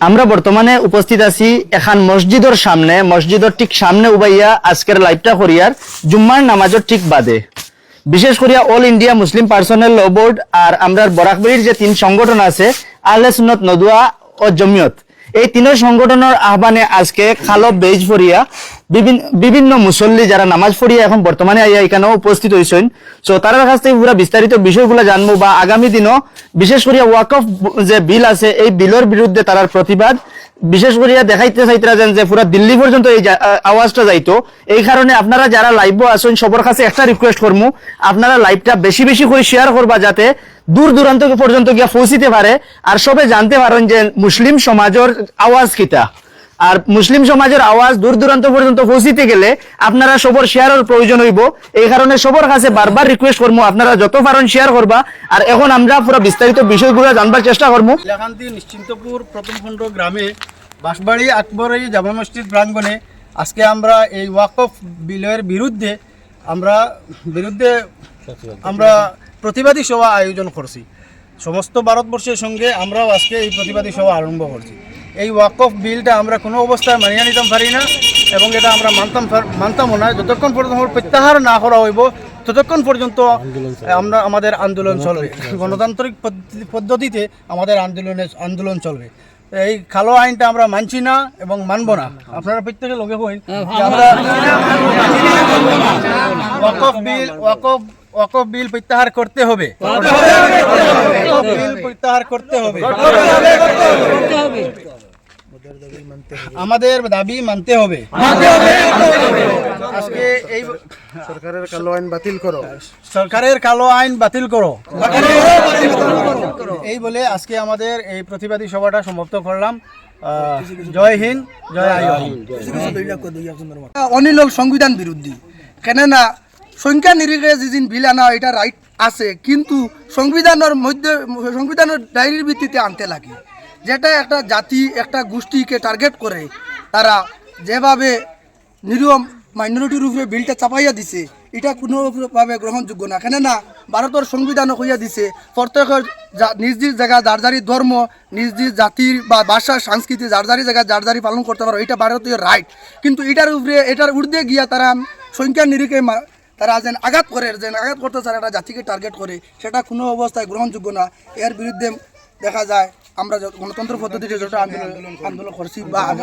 আমরা বর্তমানে উপস্থিত আছি এখান মসজিদর সামনে, মসজিদর ঠিক সামনে উবাইয়া আজকের লাইভটা করিয়ার জুম্মার নামাজের ঠিক বাদে। বিশেষ করিয়া all India Muslim personal law board আর আমরা বরাকবাড়ির যে তিন সংগঠন আছে, আহলে সুনত নদুয়া ও জমিয়ত, এই তিনের সংগঠনের আহ্বানে আজকে খালো বেজ ফরিয়া বিভিন্ন মুসল্লি যারা নামাজ পড়িয়া এখন বর্তমানে এখানেও উপস্থিত হয়েছেন সো তার কাছ থেকে পুরো বিস্তারিত বিষয়গুলো জানব বা আগামী দিনও বিশেষ করিয়া ওয়াকফ যে বিল আছে, এই বিলের বিরুদ্ধে তার প্রতিবাদ। বিশেষ করিয়া দেখাইতে চাইতে যে পুরো দিল্লি পর্যন্ত এই আওয়াজটা যাইতো। এই কারণে আপনারা যারা লাইভ আছেন, সবার কাছে একটা রিকোয়েস্ট করব আপনারা লাইভটা বেশি বেশি করে শেয়ার করবা যাতে দূর দূরান্ত পর্যন্ত গিয়া পৌঁছিতে পারে। আর সবে জানতে পারেন যে মুসলিম সমাজের আওয়াজ কিতা আর মুসলিম সমাজের আওয়াজ দূর দূরান্ত পর্যন্ত পৌঁছিতে গেলে আপনারা সবর শেয়ারের প্রয়োজন হইব। এই কারণে সবার কাছে বারবার রিকোয়েস্ট করব আপনারা যত পারেন শেয়ার করবা। আর এখন আমরা পুরো বিস্তারিত বিষয়গুলো জানবার চেষ্টা করব নিশ্চিন্তপুর, প্রথম খণ্ড গ্রামে বাঁশবাড়ি, আকবরী জামা মসজিদ প্রাঙ্গণে আজকে আমরা এই ওয়াকফ বিলের বিরুদ্ধে আমরা বিরুদ্ধে আমরা প্রতিবাদী সভা আয়োজন করছি। সমস্ত ভারতবর্ষের সঙ্গে আমরাও আজকে এই প্রতিবাদী সভা আরম্ভ করছি। এই ওয়াকফ বিলটা আমরা কোনো অবস্থায় মানিয়ে নিতাম পারি না এবং এটা আমরা মানতাম মানতামও না। যতক্ষণ পর্যন্ত আমরা প্রত্যাহার না করা হইব ততক্ষণ পর্যন্ত আমরা আমাদের আন্দোলন চলবে। গণতান্ত্রিক পদ্ধতি- পদ্ধতিতে আমাদের আন্দোলনের আন্দোলন চলবে। এই কালো আইনটা আমরা মানছি না এবং মানব না। আপনারা প্রত্যেকে লগে হইন আমরা ওয়াকফ বিল ওয়াকফ ওয়াকফ বিল প্রত্যাহার করতে হবে। বিল প্রত্যাহার করতে হবে। আমাদের দাবি মানতে হবে। আজকে এই সরকারের কালো আইন বাতিল করো। সরকারের কালো আইন বাতিল করো। এই বলে আজকে আমাদের এই প্রতিবাদী সভাটা সমাপ্ত করলাম। আহ, জয় হিন্দ জয় আয় অনিল সংবিধান বিরোধী। কেননা সংখ্যা নিরিখে যেদিন বিল আনা এটা রাইট আছে, কিন্তু সংবিধানের মধ্যে সংবিধানের ডায়েরির ভিত্তিতে আনতে লাগে। যেটা একটা জাতি, একটা গোষ্ঠীকে টার্গেট করে, তারা যেভাবে নিরীহ মাইনরিটির উপরে বিলটা চাপাইয়া দিছে, এটা কোনোভাবে গ্রহণযোগ্য না। কেননা, ভারতের সংবিধান হইয়া দিছে, প্রত্যেকের নিজ নিজ জায়গা যার যারি ধর্ম, নিজ নিজ জাতির বা ভাষা, সংস্কৃতি, যার যারি জায়গা যার যারি পালন করতে পারো, এটা ভারতীয় রাইট কিন্তু এটার উপরে, এটার ঊর্ধ্বে গিয়া তারা সংখ্যা নিরিখে তারা যেন আঘাত করে, যেন আঘাত করতে চায় একটা জাতিকে টার্গেট করে, সেটা কোনো অবস্থায় গ্রহণযোগ্য না। এর বিরুদ্ধে দেখা যায়, আমরা গণতন্ত্র পদ্ধতিতে যত আন্দোলন আন্দোলন করছি বা আগে